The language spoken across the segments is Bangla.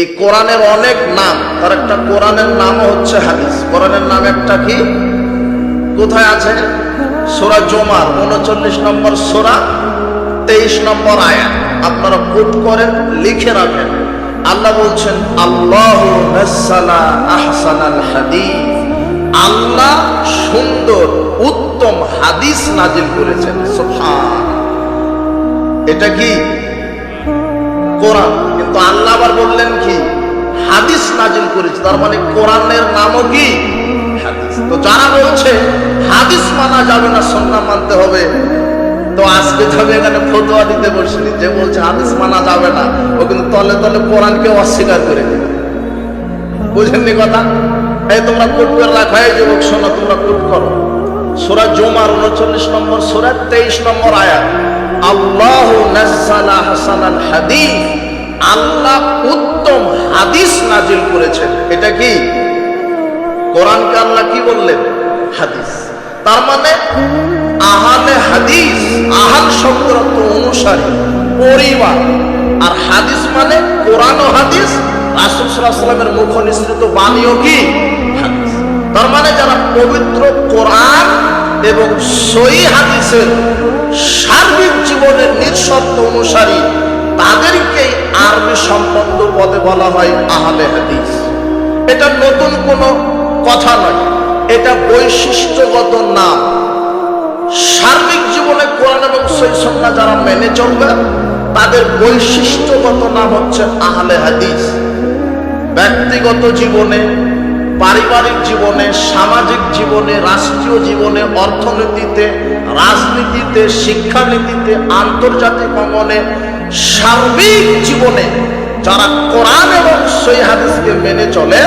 এই কোরআনের অনেক নাম, তার একটা কোরআনের নামও হচ্ছে হাদিস। কোরআনের নাম একটা কি? কোথায় আছে? সোরা জমার, উনচল্লিশ নম্বর সোরা, তেইশ নম্বর আয়াত। আপনারা কোট করেন, লিখে রাখেন। আল্লাহ বলছেন, আল্লাহ আহসানাল হাদিস। আল্লাহ সুন্দর, উত্তম হাদিস নাজিল করেছেন। এটা কি? কোরআন। কিন্তু আল্লাহ আবার বললেন কি? হাদিস নাজিল করেছে। তার মানে কোরআনের নামও কি? হাদিস। তো যারা বলছে হাদিস মানা যাবে না সন্না মানতে হবে, তো আজকে যাবে এখানে ফতোয়া দিতে বসেনি যে বলছে হাদিস মানা যাবে না। ও কিন্তু তলে তলে কোরআনকে অস্বীকার করে দিবে বুঝেননি কথা? এই তোমরা কুট করে রাখো, এই যুবক, শোনো, তোমরা কুট করো। সোরা জমার উনচল্লিশ নম্বর, সোরা তেইশ নম্বর আয়াত। আল্লাহ নাজ্জালা হাসানাল হাদিস। আল্লাহ উত্তম হাদিস নাজিল করেছেন। এটা কি? কোরআনকে আল্লাহ কি বললেন? হাদিস। তার মানে আহালে হাদিস আহাল অর্থ অনুসারী পরিবার। আর হাদিস মানে কোরআন ও হাদিস, রাসুল সাল্লামের মুখ নিঃসৃত বাণীও কি? হাদিস। তার মানে যারা পবিত্র কোরআন এবং সই হাদিসের সার্বিক জীবনের নিঃশব্দ অনুসারী সম্বন্ধ পদে বলা হয় আহলে হাদিস। এটা নতুন কোনো কথা নয়। এটা বৈশিষ্ট্যগত নাম সার্বিক জীবনে কোরআন এবং সৈসন্না যারা মেনে চলবে, তাদের বৈশিষ্ট্যগত নাম হচ্ছে আহলে হাদিস। ব্যক্তিগত জীবনে, পারিবারিক জীবনে, সামাজিক জীবনে, রাষ্ট্রীয় জীবনে, অর্থনীতিতে, রাজনীতিতে, শিক্ষানীতিতে, আন্তর্জাতিক অঙ্গনে সার্বিক জীবনে যারা কোরআন এবং সই হাদিসকে মেনে চলে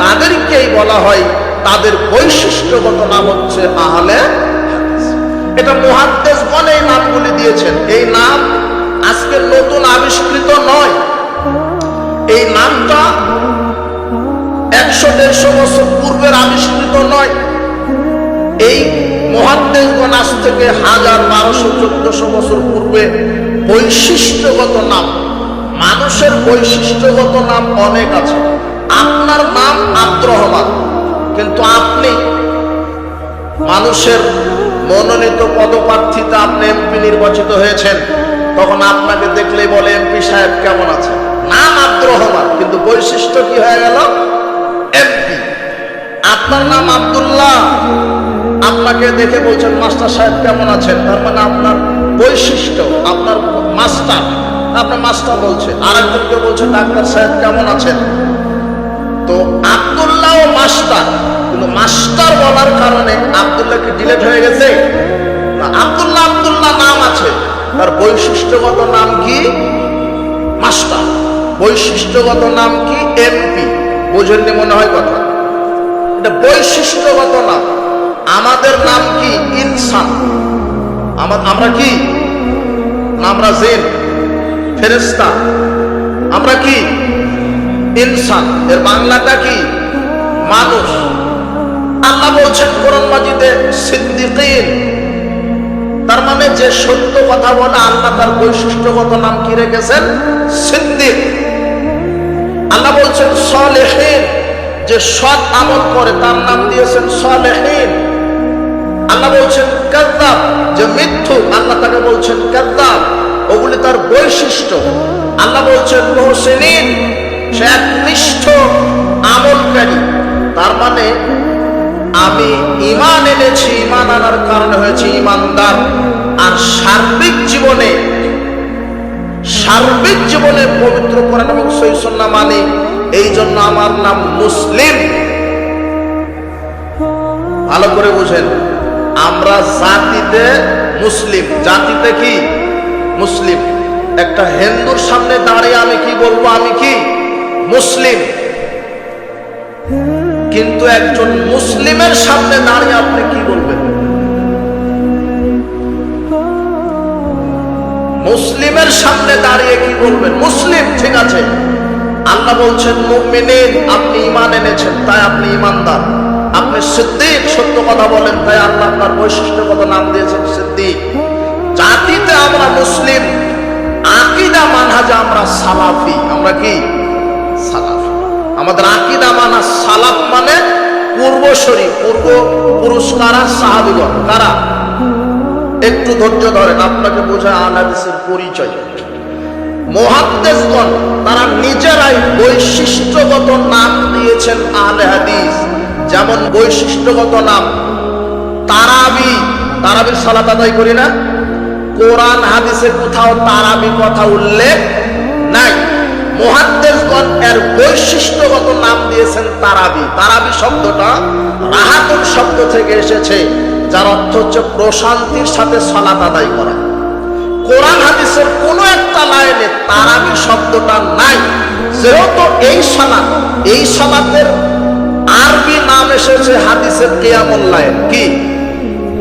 তাদেরকেই বলা হয়, তাদের বৈশিষ্ট্যগত নাম হচ্ছে আহলে এটা মহাদ্দেশগণ এই নামগুলি দিয়েছেন। এই নাম আজকে নতুন আবিষ্কৃত নয়। এই নামটা একশো দেড়শো বছর পূর্বের আবিষ্কৃত নয়। এই মহাদ্দেশগণ আজ থেকে হাজার বারোশো চোদ্দশো বছর পূর্বে বৈশিষ্ট্যগত নাম। মানুষের বৈশিষ্ট্যগত নাম অনেক আছে। আপনার নাম আব্দুর রহমান কিন্তু আপনি মানুষের মনোনীত পদপ্রার্থীতে আপনি এমপি নির্বাচিত হয়েছেন, তখন আপনাকে দেখলেই বলে, এমপি সাহেব কেমন আছে নাম আব্দুর রহমান কিন্তু বৈশিষ্ট্য কি হয়ে গেল? এমপি। আপনার নাম আব্দুল্লাহ। আপনাকে দেখে বলছেন, মাস্টার সাহেব কেমন আছেন? তার মানে আপনার বৈশিষ্ট্য, আপনার মাস্টার। আপনার মাস্টার বলছে আরেকজনকে বলছে, ডাক্তার সাহেব কেমন আছেন? তো আব্দুল্লাহ ও মাস্টার, কিন্তু মাস্টার বলার কারণে আব্দুল্লাহ কি ডিলেট হয়ে গেছে? না, আব্দুল্লাহ আব্দুল্লাহ নাম আছে। তার বৈশিষ্ট্যগত নাম কি? মাস্টার। বৈশিষ্ট্যগত নাম কি? এমপি। বোঝেননি মনে হয় কথা। এটা বৈশিষ্ট্যগত নাম। আমাদের নাম কি? ইনসান। আমা- আমরা কি? আমরা জেন। ফেরেস্তা আমরা কি ইনসান? এর বাংলাটা কি? মানুষ। আল্লাহ বলছেন, কোরআন মাজিদে সিদ্দিকিন। তার মানে যে সত্য কথা বলে, আল্লাহ তার বৈশিষ্ট্যগত নাম কি রেখেছেন? সিদ্দিক। আল্লাহ বলছেন, সলেহীন। যে সৎ আমল করে, তার নাম দিয়েছেন সলেহীন। আল্লাহ বলছেন, কাদ্দাব। যে মিথ্যু আল্লাহ তাকে বলছেন কাদ্দাব। ওগুলি তার বৈশিষ্ট্য। আল্লাহ বলছেন মোহসেনিন সে একনিষ্ঠ আমলকারী। তার মানে আমি ইমান এনেছি ইমান আনার কারণে হয়েছে ইমানদার আর সার্বিক জীবনে সার্বিক জীবনে পবিত্র করেন এবং সৈসন্না মানে এই জন্য আমার নাম মুসলিম। ভালো করে বুঝেন, আমরা জাতিতে মুসলিম। জাতিতে কি? মুসলিম। একটা হিন্দুর সামনে দাঁড়িয়ে আমি কি বলব? আমি কি? মুসলিম। কিন্তু একজন মুসলিমের সামনে দাঁড়িয়ে আপনি কি বলবেন? মুসলিমের সামনে দাঁড়িয়ে কি বলবেন? মুসলিম, ঠিক আছে। আল্লাহ বলছেন, মুমিনিন, আপনি ইমান এনেছেন, তাই আপনি ইমানদার আপনি সিদ্দিক, সত্য কথা বলেন। তাই আল্লাহ আপনার বৈশিষ্ট্যগত নাম দিয়েছেন সিদ্দিক। আমরা মুসলিম, আকিদা মানহাজে আমরা সালাফি। আমরা কি? আমাদের আকিদা মানা সালাফ মানে পূর্বসরী পূর্ব পুরুষ কারা? সাহাবিগণ। কারা? একটু ধৈর্য ধরেন, আপনাকে বোঝা আনাদিসের পরিচয়। মহাদ্দেশগণ তারা নিজেরাই বৈশিষ্ট্যগত নাম দিয়েছেন আহলে হাদিস। যেমন বৈশিষ্ট্যগত নাম তারাবি। তারাবির সালাত আদায় করি না? কোরআন, হাদিসে কোথাও তারাবি কথা উল্লেখ নাই। মহাদ্দেশগণ এর বৈশিষ্ট্যগত নাম দিয়েছেন তারাবি। তারাবি শব্দটা রাহাতুল শব্দ থেকে এসেছে, যার অর্থ হচ্ছে প্রশান্তির সাথে সালাত আদায় করা। কোরআন, হাদিসের কোন একটা লাইনে তারাবি শব্দটা নাই। যেহেতু এই সালাত, এই সালাতের আরবি নাম এসেছে হাদিসের কেয়ামুল লাইন কি?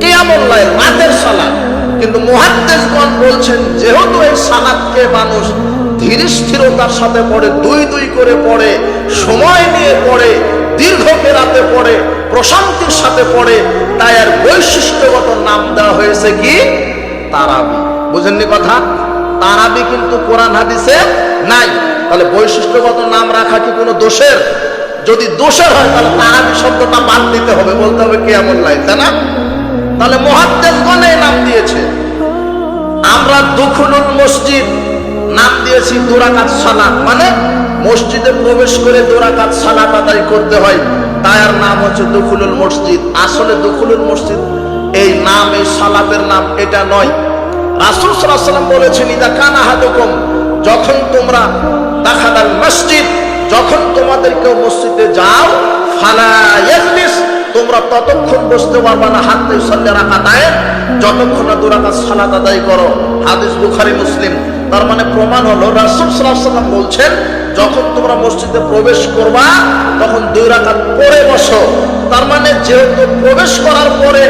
কেয়ামুল লাইন রাতের সালাত। কিন্তু মুহাদ্দিসগণ বলছেন, যেহেতু এই সালাতকে মানুষ ধীর স্থিরতার সাথে পড়ে, দুই দুই করে পড়ে, সময় নিয়ে পড়ে, দীর্ঘ ফেরাতে পড়ে, প্রশান্তির সাথে পড়ে, তাই আর বৈশিষ্ট্যগত নাম দেওয়া হয়েছে কি? তারাবি। বুঝেননি কথা? তারাবি কিন্তু কোরআন হাদিসে নাই। তাহলে বৈশিষ্ট্যগত নাম রাখা কি কোনো দোষের? যদি দোষের হয়, তাহলে তারাবি শব্দটা বাদ দিতে হবে, বলতে হবে কেমন লাই, তাই না? তাহলে মহাদ্দেশগণ এই নাম দিয়েছে? আমরা দুখুলুল মসজিদ নাম দিয়েছি দুরাকাত সালাত। মানে মসজিদে প্রবেশ করে দুরাকাত সালাত আদায় করতে হয়। তাই আর নাম হচ্ছে দুখুলুল মসজিদ। আসলে দুখুলুল মসজিদ এই নাম, এই সালাতের নাম এটা নয়। রাসুল সাল্লাম বলেছেন, ইদা কানা হাদুকুম যখন তোমরা দেখা দাখাদাল মসজিদ, যখন তোমাদের কেউ মসজিদে যাও, ফালা তোমরা ততক্ষণ বসতে পারবা না, হাতে সল্লে রাখা দেয় যতক্ষণ না দুরাকাত সালাত আদায় করো, হাদিস বুখারী, মুসলিম। তার মানে প্রমাণ হলো, রাসূল সাল্লাম বলছেন, যখন তোমরা মসজিদে প্রবেশ করবা, তখন দুই রাকাত পড়ে বসো। তার মানে যেহেতু প্রবেশ করার পরে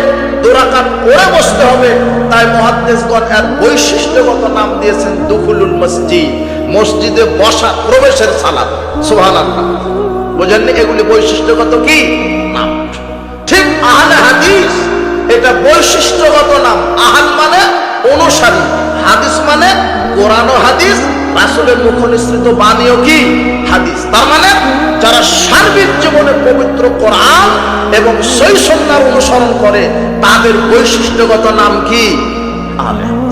দুরাকাত পড়ে বসতে হবে, তাই মহাদ্দেশগণ এর বৈশিষ্ট্যগত নাম দিয়েছেন দুখুলুল মসজিদ, মসজিদে বসা প্রবেশের সালাত। সুবহানাল্লাহ। বোঝেননি এগুলি বৈশিষ্ট্যগত কি? ঠিক আহলে হাদিস। এটা বৈশিষ্ট্যগত নাম। আহাল মানে অনুসারী। হাদিস মানে কোরআন হাদিস, রাসুলের মুখ নিঃসৃত বাণীয় কি? হাদিস। তার মানে যারা সার্বিক জীবনে পবিত্র কোরআন এবং সই সন্ন্যার অনুসরণ করে, তাদের বৈশিষ্ট্যগত নাম কি? আহলে। হাদিস